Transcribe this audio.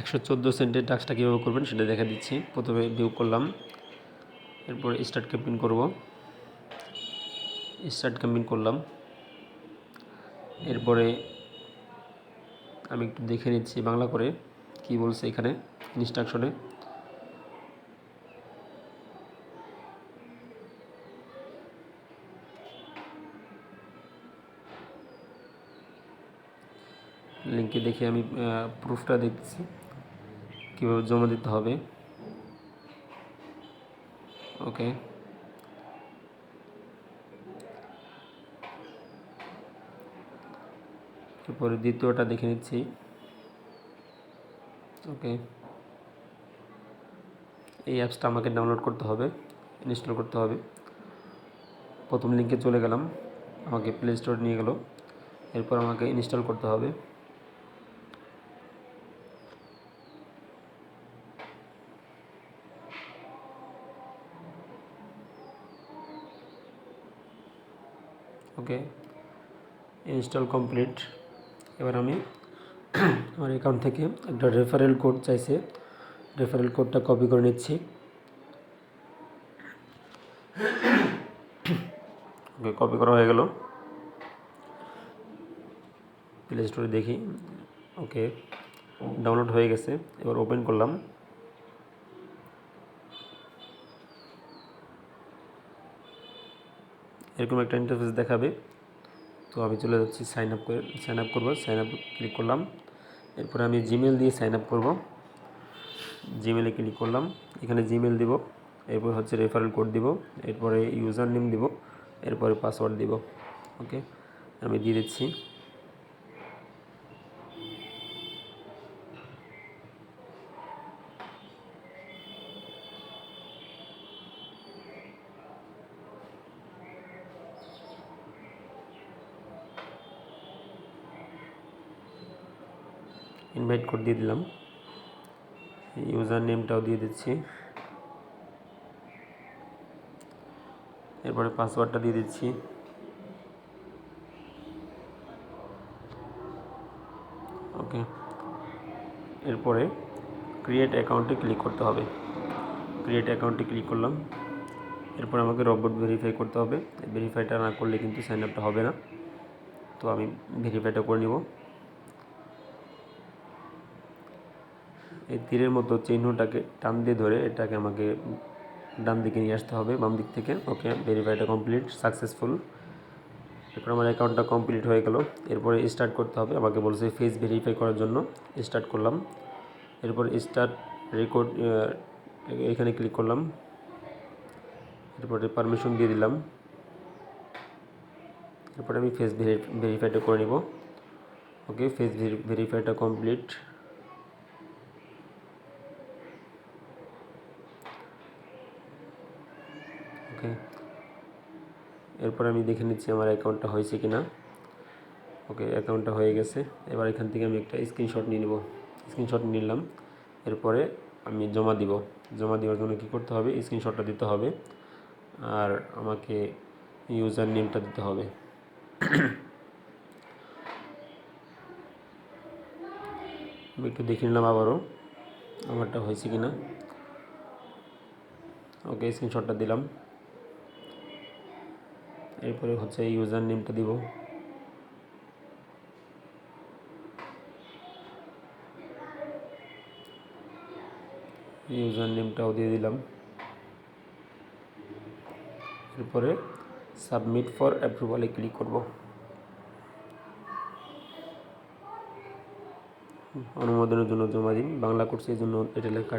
একশো চোদ্দ সেন্টের টাস্কটা কীভাবে করবেন সেটা দেখা দিচ্ছি। প্রথমে ভিউ করলাম, এরপর স্টার্ট ক্যাম্পিং করব। স্টার্ট ক্যাম্পিং করলাম। এরপরে আমি একটু দেখে নিচ্ছি বাংলা করে কি বলছে এখানে ইনস্ট্রাকশনে লিঙ্কে দেখে আমি প্রুফটা দেখছি। কীভাবে জমা দিতে হবে? ওকে এরপরে দ্বিতীয়টা দেখে নিচ্ছি। ওকে এই অ্যাপসটা আমাকে ডাউনলোড করতে হবে ইনস্টল করতে হবে। প্রথম লিঙ্কে চলে গেলাম, আমাকে প্লে স্টোর নিয়ে গেল। এরপর আমাকে ইনস্টল করতে হবে। ওকে ইনস্টল কমপ্লিট এবার আমি আমার অ্যাকাউন্ট থেকে একটা রেফারেল কোড চাইছে। রেফারেল কোডটা কপি করে নিচ্ছি। ওকে কপি করা হয়ে গেল। প্লে স্টোরে দেখি। ওকে ডাউনলোড হয়ে গেছে। এবার ওপেন করলাম। এরকম একটা ইন্টারফেস দেখাবে। তো আমি চলে যাচ্ছি সাইন আপ করে সাইন আপ করব। সাইন আপ ক্লিক করলাম। এরপরে আমি জিমেল দিয়ে সাইন আপ করব। জিমেলে ক্লিক করলাম। এখানে জিমেল দিব। এরপর হচ্ছে রেফারেল কোড দিব। এরপরে ইউজার নেম দিব। এরপরে পাসওয়ার্ড দিব। ওকে আমি দিয়ে দিচ্ছি। ইনভাইট কোড দিয়ে দিলাম। ইউজার নেমটাও দিয়ে দিচ্ছি। এরপরে পাসওয়ার্ডটা দিয়ে দিচ্ছি। ওকে। এরপরে ক্রিয়েট অ্যাকাউন্টে ক্লিক করতে হবে। ক্রিয়েট অ্যাকাউন্টে ক্লিক করলাম। এরপর আমাকে রবট ভেরিফাই করতে হবে। ভেরিফাইটা না করলে কিন্তু সাইন আপটা হবে না। তো আমি ভেরিফাইটা করে নিব। এই তীরের মতো চিহ্নটাকে টান দিয়ে ধরে এটাকে আমাকে ডান দিকে নিয়ে আসতে হবে, বাম দিক থেকে। ওকে, ভেরিফাইটা কমপ্লিট, সাকসেসফুল। এরপর আমার অ্যাকাউন্টটা কমপ্লিট হয়ে গেল। এরপরে স্টার্ট করতে হবে, আমাকে বলছে ফেস ভেরিফাই করার জন্য। স্টার্ট করলাম। এরপর স্টার্ট রেকর্ড এখানে ক্লিক করলাম। এরপরে পারমিশন দিয়ে দিলাম। এরপরে আমি ফেস ভেরিফাইটা করে নিব। ওকে, ফেস ভেরিফাইটা কমপ্লিট। ওকে। এরপর আমি দেখে নিচ্ছি আমার অ্যাকাউন্টটা হয়েছে কি না ওকে, অ্যাকাউন্টটা হয়ে গেছে। এবার এখান থেকে আমি একটা স্ক্রিনশট নিয়ে নেব। স্ক্রিনশট নিলাম। এরপরে আমি জমা দিব। জমা দেওয়ার জন্য কী করতে হবে? স্ক্রিনশটটা দিতে হবে। আর আমাকে ইউজার নেমটা দিতে হবে। আমি একটু দেখে নিলাম আবারও আমারটা হয়েছে কি না ওকে স্ক্রিনশটটা দিলাম। এরপরে হচ্ছে ইউজার নেমটা দিব। ইউজার নেমটাও দিয়ে দিলাম। এরপরে সাবমিট ফর অ্যাপ্রুভালে ক্লিক করব। অনুমোদনের জন্য জমা দিন। বাংলা কোর্সের জন্য এটা লেখা